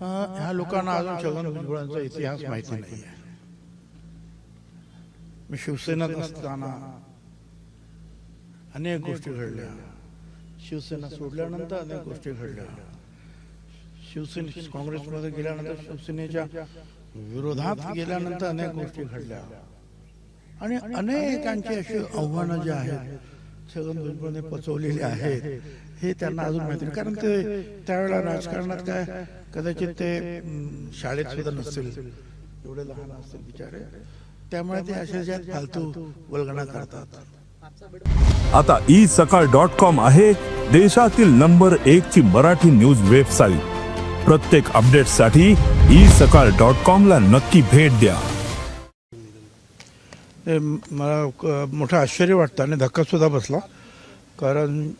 ह्या लोकांना अजून छगन भुजबळांचा इतिहास माहिती नाही. आहे मी शिवसेनेत असताना अनेक गोष्टी घडल्या. शिवसेना सोडल्यानंतर अनेक गोष्टी घडल्या. शिवसेने काँग्रेसमध्ये गेल्यानंतर शिवसेनेच्या विरोधात गेल्यानंतर अनेक गोष्टी घडल्या. आणि अनेकांची अशी आव्हानं जी आहेत छगन भुजबळने पचवलेली आहेत. हे त्यांना अजून माहिती नाही. कारण ते त्यावेळेला राजकारणात काय कदाचित ते शाळेत सुद्धा नसतील. एवढे लहान असतील बिचारे. त्यामुळे ते अशा ज्यात फालतू वल्गणा करतात. आता ई सकाळ डॉट कॉम आहे देशातील नंबर एक ची मराठी न्यूज वेबसाईट. प्रत्येक अपडेटसाठी ई सकाळ डॉट कॉम ला नक्की भेट द्या. ते मला क- मोठं आश्चर्य वाटतं आणि धक्कासुद्धा बसला. कारण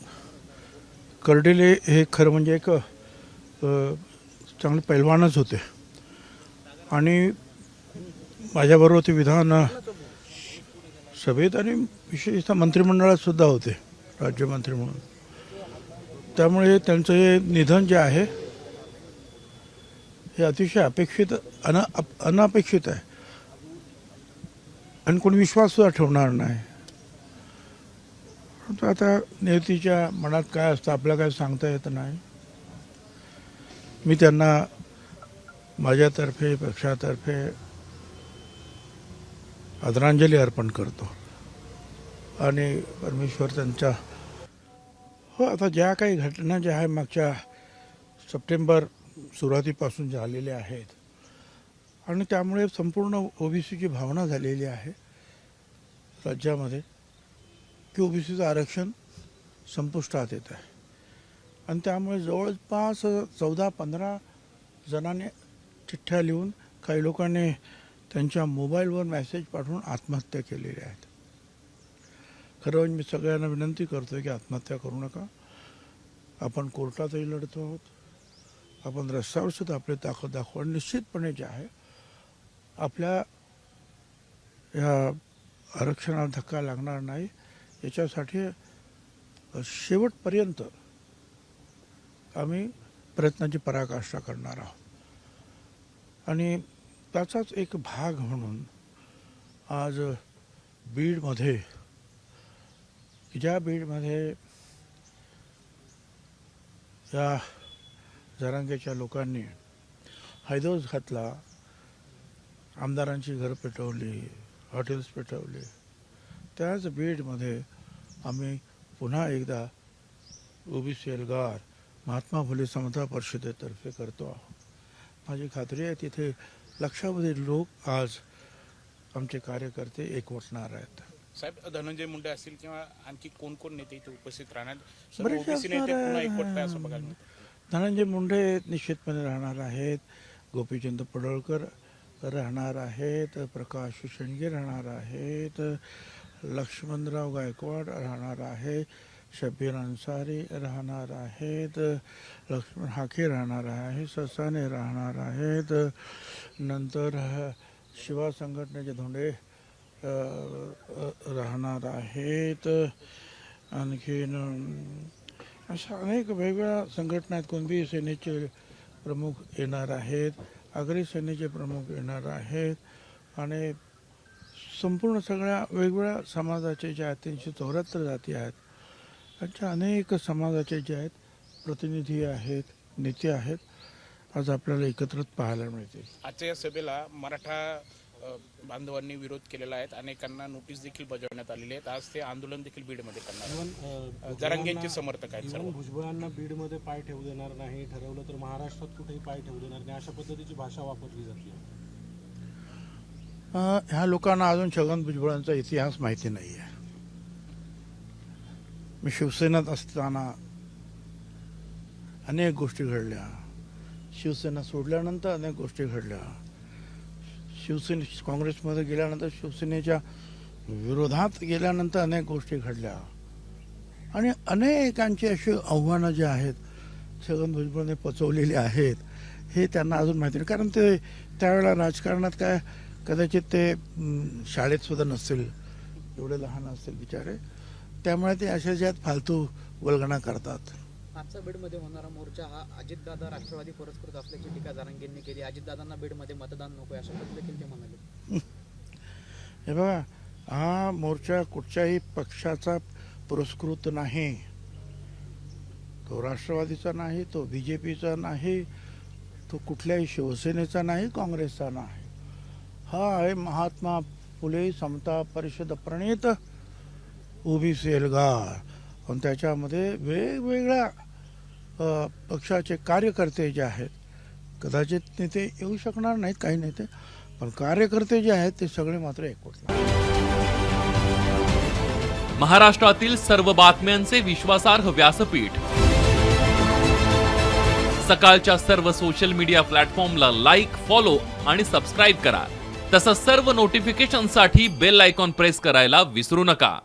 कर्डिले हे खरं म्हणजे एक चांगले पैलवानच होते. आणि माझ्याबरोबर ते विधान सभेत आणि विशेषतः मंत्रिमंडळात सुद्धा होते राज्यमंत्री म्हणून. त्यामुळे त्यांचं हे निधन जे आहे हे अतिशय अपेक्षित अन अप- अनपेक्षित आहे. आणि कोणी विश्वास सुद्धा ठेवणार नाही. परंतु आता नियतीच्या मनात काय असतं आपल्याला काय सांगता येत नाही. मी त्यांना माझ्यातर्फे पक्षातर्फे आदरांजली अर्पण करतो. आणि परमेश्वर त्यांच्या हो आता ज्या काही घटना ज्या आहे मागच्या सप्टेंबर सुरुवातीपासून झालेल्या आहेत आणि त्यामुळे संपूर्ण ओबीसीची भावना झालेली आहे राज्यामध्ये की ओबीसीचं आरक्षण संपुष्टात येत आहे. आणि त्यामुळे जवळपास चौदा पंधरा जणांनी चिठ्ठ्या लिहून काही लोकांनी त्यांच्या मोबाईलवर मेसेज पाठवून आत्महत्या केलेल्या आहेत. खरं म्हणजे मी सगळ्यांना विनंती करतो की आत्महत्या करू नका. आपण कोर्टातही लढतो आहोत. आपण रस्त्यावर सुद्धा आपली ताकद दाखवू. आणि निश्चितपणे जे आहे आपल्या या आरक्षणाला धक्का लागणार नाही. याच्यासाठी शेवटपर्यंत आम्ही प्रयत्नाची पराकाष्ठा करणार आहोत. आणि त्याचाच एक भाग म्हणून आज बीडमध्ये ज्या बीडमध्ये या जरांगेच्या लोकांनी हैदोस घातला आमदारांची घरं पेटवली हॉटेल्स पेटवली. त्याच बीडमध्ये आम्ही पुन्हा एकदा ओबीसी एल्गार महात्मा फुले समता परिषदेतर्फे करतो आहोत. माझी खात्री आहे तिथे लक्षावधी लोक आज आमचे कार्यकर्ते एकवटणार आहेत. साहेब धनंजय मुंडे असतील किंवा आणखी कोण कोण नेते इथे उपस्थित राहणार. धनंजय मुंडे निश्चितपणे राहणार आहेत. गोपीचंद पडळकर राहणार आहेत प्रकाश शेंडगे राहणार आहेत लक्ष्मणराव गायकवाड राहणार आहे शबीर अन्सारी राहणार आहेत लक्ष्मण हाके राहणार आहे ससाने राहणार आहेत. नंतर शिवा संघटनेचे धोंडे राहणार आहेत. आणखीन अशा अनेक वेगवेगळ्या संघटना आहेत कुणबी सेनेचे प्रमुख येणार आहेत. आगरी सेनेचे प्रमुख येणार आहेत. आणि संपूर्ण सगळ्या वेगवेगळ्या समाजाचे जे आहेत तीनशे चौऱ्याहत्तर जाती आहेत. त्यांच्या अनेक समाजाचे जे आहेत प्रतिनिधी आहेत नेते आहेत. आज आपल्याला एकत्रच पाहायला मिळतील. आजच्या या सभेला मराठा बांधवांनी विरोध केलेला आहे अनेकांना नोटीस देखील बजावण्यात आलेली आहेत. आज ते आंदोलन देखील बीडमध्ये करणार जरांगेंचे समर्थक आहेत भुजबळांना बीडमध्ये पाय ठेवू देणार नाही ठरवलं तर महाराष्ट्रात कुठेही पाय ठेवू देणार नाही अशा पद्धतीची भाषा वापरली जाते. ह्या लोकांना अजून छगन भुजबळांचा इतिहास माहिती नाही आहे मी शिवसेनेत असताना अनेक गोष्टी घडल्या. शिवसेना सोडल्यानंतर अनेक गोष्टी घडल्या. शिवसेने काँग्रेसमध्ये गेल्यानंतर शिवसेनेच्या विरोधात गेल्यानंतर अनेक गोष्टी घडल्या. आणि अनेकांची अशी आव्हानं जी आहेत छगन भुजबळने पचवलेली आहेत हे त्यांना अजून माहिती नाही. कारण ते त्यावेळेला राजकारणात काय कदाचित ते शाळेत सुद्धा नसतील. एवढे लहान असतील बिचारे. त्यामुळे ते अशा ज्यात फालतू वल्गणा करतात. आजचा बीडमध्ये होणारा मोर्चा हा अजितदादा राष्ट्रवादी पुरस्कृत असल्याची टीका जारांगेंनी केली. अजितदादांना बीडमध्ये मतदान नको आहे अशा देखील ते म्हणाले. हे बघा हा मोर्चा कुठच्याही पक्षाचा पुरस्कृत नाही. तो राष्ट्रवादीचा नाही तो बी जे पीचा नाही तो कुठल्याही शिवसेनेचा नाही काँग्रेसचा नाही. हा आहे महात्मा फुले समता परिषद प्रणित ओबीसी एल्गार आणि त्याच्यामध्ये वेगवेगळ्या पक्षाचे कार्यकर्ते जे आहेत कदाचित नेते येऊ शकणार नाहीत काही नेते पण कार्यकर्ते जे आहेत ते सगळे मात्र एकवटले. महाराष्ट्रातील सर्व बातम्यांचे विश्वासार्ह व्यासपीठ. सकाळच्या सर्व सोशल मीडिया प्लॅटफॉर्मला लाईक फॉलो आणि सबस्क्राईब करा. तसंच सर्व नोटिफिकेशनसाठी बेल आयकॉन प्रेस करायला विसरू नका.